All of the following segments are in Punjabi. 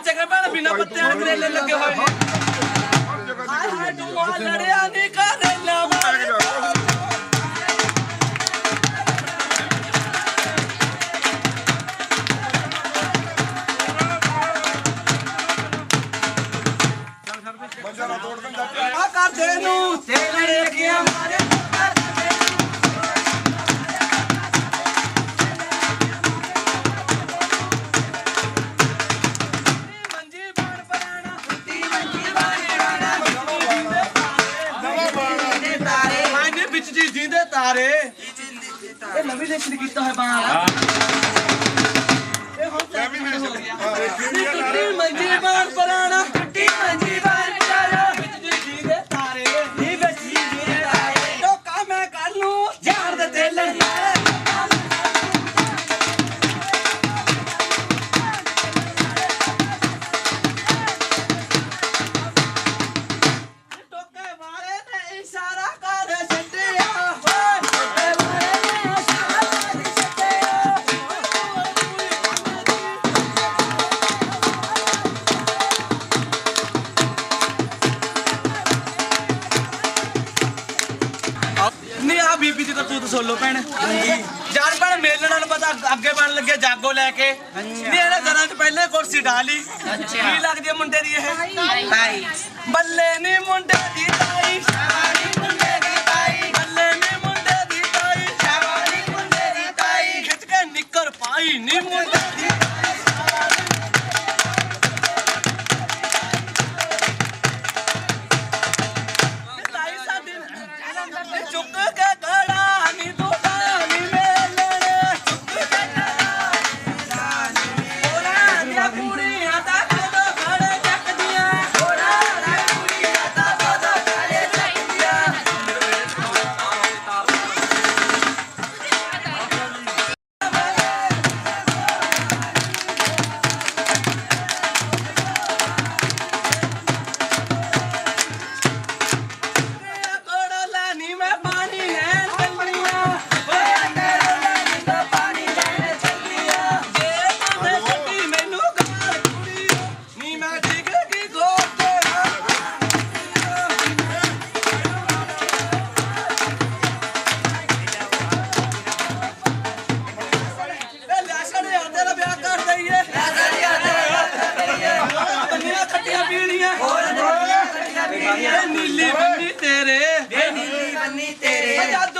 ਚੰਗੇ ਭੈਣ ਬਿਨਾ ਪੱਤਿਆਂ ਦੇ ਕਰੇਲੇ ਲੱਗੇ ਹੋਏ ਨੇ। ਹਾਏ ਹਾਏ ਤੂੰ ਆ ਲੜਿਆ ਨਹੀਂ ਕਰੇਲਾ। ਵਾਲੇ ਆ ਕਰਦੇ ਨੂੰ ਤਾਰੇ ਇਹ ਨਵੀਂ ਲੈਕਚਰ ਕੀਤਾ ਹੈ ਬਾਣ। ਇਹ ਹੁਣ ਟਾਈਮ ਹੋ ਗਿਆ। ਫੁੱਟੀ ਮੰਜੀ ਬਾਣ। ਪਰਾਣਾ ਤਾਂ ਤੂੰ ਸੁਣ ਲੋ ਭੈਣ ਜਾਨ ਭੈਣ ਮੇਲਣਾ ਨੂੰ ਪਤਾ ਅੱਗੇ ਬਣ ਲੱਗੇ ਜਾਗੋ ਲੈ ਕੇ। ਨਹੀਂ ਇਹਨੇ ਜਰਾਂ ਚ ਪਹਿਲੇ ਕੁਰਸੀ ਢਾਲੀ ਕੀ ਲੱਗਦੀ ਮੁੰਡੇ ਦੀ ਇਹ? ਬੱਲੇ ਨੀ ਮੁੰਡੇ ਦੀ ਤਾਈ ਸ਼ਾਵਾਲੀ ਬੰਨੀ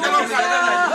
não